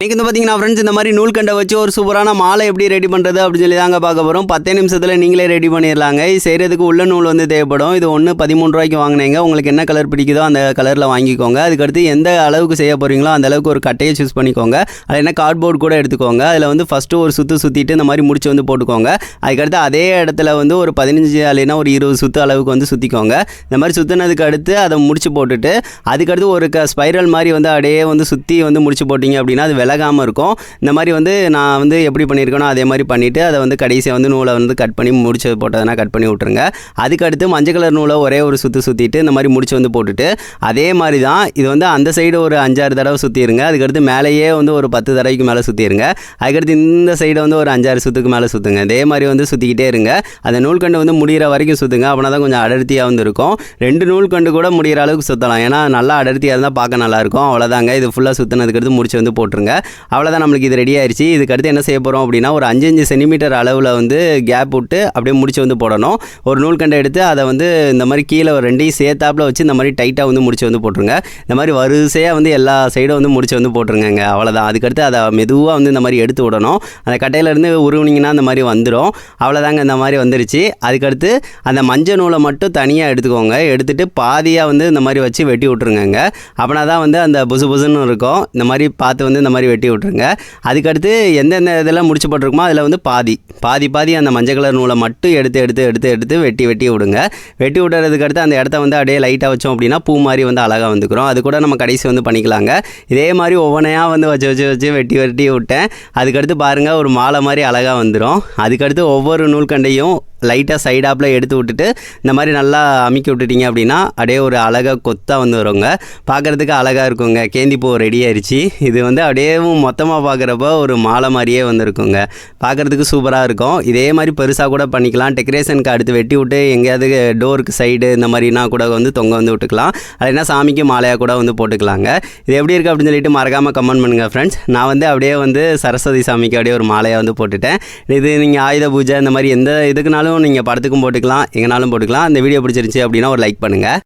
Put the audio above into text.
இன்னைக்கு வந்து பார்த்தீங்கன்னா ஃப்ரெண்ட்ஸ் இந்த மாதிரி நூல்கண்டை வச்சு ஒரு சூப்பரான மாலை எப்படி ரெடி பண்ணுறது அப்படின்னு சொல்லி தாங்க பார்க்க போகிறோம் பத்தே நிமிஷத்தில் நீங்களே ரெடி பண்ணிடலாங்க இது செய்கிறதுக்கு உள்ள நூல் வந்து தேவைப்படும். இது ஒன்று பதிமூணு ரூபாய்க்கு வாங்கினீங்க. உங்களுக்கு என்ன கலர் பிடிக்குதோ அந்த கலரில் வாங்கிக்கோங்க. அதுக்கடுத்து எந்த அளவுக்கு செய்ய போகிறீங்களோ அந்த அளவுக்கு ஒரு கட்டையை சூஸ் பண்ணிக்கோங்க. அது என்ன கார்ட்போர்ட் கூட எடுத்துக்கோங்க. அதில் வந்து ஃபஸ்ட்டு ஒரு சுற்று சுற்றிட்டு இந்த மாதிரி முடிச்சு வந்து போட்டுக்கோங்க. அதுக்கடுத்து அதே இடத்துல வந்து ஒரு பதினஞ்சு இல்லைன்னா ஒரு இருபது சுற்று அளவுக்கு வந்து சுற்றிக்கோங்க இந்த மாதிரி சுற்றினதுக்கு அடுத்து அதை முடிச்சு போட்டுட்டு அதுக்கடுத்து ஒரு க ஸ்பைரல் மாதிரி வந்து அப்படியே வந்து சுற்றி வந்து முடிச்சு போட்டிங்க அப்படின்னா அது விலகாமல் இருக்கும். இந்த மாதிரி வந்து நான் வந்து எப்படி பண்ணியிருக்கேனோ அதே மாதிரி பண்ணிவிட்டு அதை வந்து கடைசியாக வந்து நூலை வந்து கட் பண்ணி முடிச்சு போட்டதுனா கட் பண்ணி விட்ருங்க அதுக்கடுத்து மஞ்சள் கலர் நூலை ஒரே ஒரு சுற்றி சுற்றிட்டு இந்த மாதிரி முடிச்சு வந்து போட்டுட்டு அதே மாதிரி தான் இது வந்து அந்த சைடு ஒரு அஞ்சாறு தடவை சுற்றிடுங்க அதுக்கடுத்து மேலேயே வந்து ஒரு பத்து தடவைக்கு மேலே சுற்றிடுங்க அதுக்கடுத்து இந்த சைடு வந்து ஒரு அஞ்சாறு சுற்றுக்கு மேலே சுற்றுங்க இதே மாதிரி வந்து சுற்றிக்கிட்டே இருங்க. அந்த நூல்கண்டு வந்து முடிகிற வரைக்கும் சுற்றுங்க அப்படின்னா தான் கொஞ்சம் அடர்த்தியாக வந்து இருக்கும். ரெண்டு நூல்கண்டு கூட முடிகிற அளவுக்கு சுற்றலாம் ஏன்னா நல்லா அடர்த்தியாக இருந்தால் பார்க்க நல்லாயிருக்கும் அவ்வளோதாங்க இது ஃபுல்லாக சுற்றினதுக்கு அடுத்து முடிச்சு வந்து போட்டுருங்க. அவ்வளோதான் நம்மளுக்கு இது ரெடி ஆயிடுச்சு இதுக்கு அடுத்து என்ன செய்ய போகிறோம் அப்படின்னா ஒரு அஞ்சு அஞ்சு சென்டிமீட்டர் அளவில் வந்து கேப் விட்டு அப்படியே முடிச்சு வந்து போடணும். ஒரு நூல்கண்டை எடுத்து அதை வந்து இந்த மாதிரி கீழே ஒரு ரெண்டையும் சேர்த்தாப்பில் வச்சு இந்த மாதிரி டைட்டாக வந்து முடிச்சு வந்து போட்டுருங்க. இந்த மாதிரி வரிசையாக வந்து எல்லா சைடும் வந்து முடிச்சு வந்து போட்டுருங்க அவ்வளோதான் அதுக்கடுத்து அதை மெதுவாக வந்து இந்த மாதிரி எடுத்து விடணும். அந்த கட்டையிலேருந்து உருவினீங்கன்னா இந்த மாதிரி வந்துடும் அவ்வளோதாங்க இந்த மாதிரி வந்துருச்சு. அதுக்கடுத்து அந்த மஞ்சள் நூலை மட்டும் தனியாக எடுத்துக்கோங்க. எடுத்துகிட்டு பாதியாக வந்து இந்த மாதிரி வச்சு வெட்டி விட்ருங்கங்க அப்படின்னா தான் வந்து அந்த புசு புசுன்னு இருக்கும். இந்த மாதிரி பார்த்து வந்து இந்த மாதிரி வெட்டி விட்ருங்க அதுக்கடுத்து எந்தெந்த இதெல்லாம் முடிச்சு போட்டிருக்குமோ அதில் வந்து பாதி. பாதி பாதி அந்த மஞ்சள் கலர் நூலை மட்டும் எடுத்து எடுத்து எடுத்து எடுத்து வெட்டி வெட்டி விடுங்க. வெட்டி விடுறதுக்கு அடுத்து அந்த இடத்த வந்து அப்படியே லைட்டாக வச்சோம் அப்படின்னா பூ மாதிரி வந்து அழகாக வந்துக்கிறோம். அது கூட நம்ம கடைசி வந்து பண்ணிக்கலாங்க. இதே மாதிரி ஒவ்வொன்றையாக வந்து வச்சு வச்சு வச்சு வெட்டி வெட்டி விட்டேன். அதுக்கடுத்து பாருங்கள் ஒரு மாலை மாதிரி அழகாக வந்துடும் அதுக்கடுத்து ஒவ்வொரு நூல்கண்டையும் லைட்டாக சைடாப்பில் எடுத்து விட்டுட்டு இந்த மாதிரி நல்லா அமுக்கி விட்டுட்டீங்க அப்படின்னா அப்படியே ஒரு அழகாக கொத்தாக வந்து வருங்க. பார்க்குறதுக்கு அழகாக இருக்குங்க. கேந்தி பூ ரெடி ஆயிடுச்சு இது வந்து அப்படியே மொத்தமாக பார்க்குறப்ப ஒரு மாலை மாதிரியே வந்திருக்குங்க. பார்க்குறதுக்கு சூப்பராக இருக்கும். இதே மாதிரி பெருசாக கூட பண்ணிக்கலாம். டெக்கரேஷனுக்கு அடுத்து வெட்டி விட்டு எங்கேயாவது டோருக்கு சைடு இந்த மாதிரினா கூட வந்து தொங்க வந்து விட்டுக்கலாம். அது என்ன சாமிக்கு மாலையாக கூட வந்து போட்டுக்கலாங்க. இது எப்படி இருக்குது அப்படின்னு சொல்லிட்டு மறக்காமல் கமெண்ட் பண்ணுங்கள் ஃப்ரெண்ட்ஸ் நான் வந்து அப்படியே வந்து சரஸ்வதி சாமிக்கு அப்படியே ஒரு மாலையாக வந்து போட்டுட்டேன். இது நீங்கள் ஆயுத பூஜை இந்த மாதிரி எந்த இதுக்குனாலும் நீங்கள் படத்துக்கும் போட்டுக்கலாம். எங்கனாலும் போட்டுக்கலாம். இந்த வீடியோ பிடிச்சிருந்துச்சி அப்படின்னா ஒரு லைக் பண்ணுங்கள்